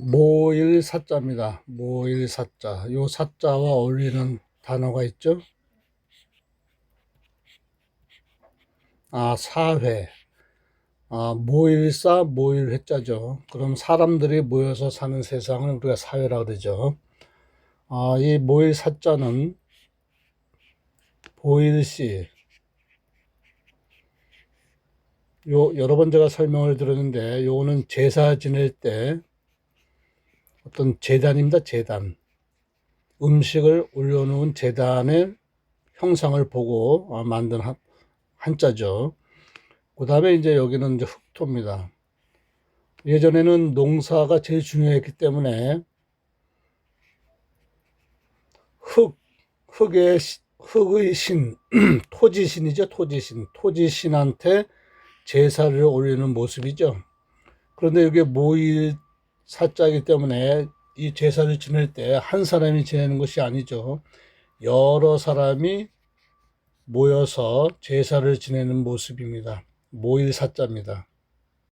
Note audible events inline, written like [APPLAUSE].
모일 사자입니다. 모일 사자. 요 사자와 어울리는 단어가 있죠? 아, 사회. 아, 모일사, 모일회자죠. 그럼 사람들이 모여서 사는 세상을 우리가 사회라고 그러죠. 아, 이 모일 사자는 보일시. 요, 여러 번 제가 설명을 들었는데, 요거는 제사 지낼 때 어떤 재단입니다. 재단. 음식을 올려놓은 재단의 형상을 보고 아, 만든 한, 한자죠. 그 다음에 이제 여기는 이제 흑토입니다. 예전에는 농사가 제일 중요했기 때문에 흙, 흙의, 시- 흙의 신, [CLEARS THROAT] 토지신이죠. 토지신. 토지신한테 제사를 올리는 모습이죠. 그런데 이게 모일 사자이기 때문에 이 제사를 지낼 때 한 사람이 지내는 것이 아니죠. 여러 사람이 모여서 제사를 지내는 모습입니다. 모일 사자입니다.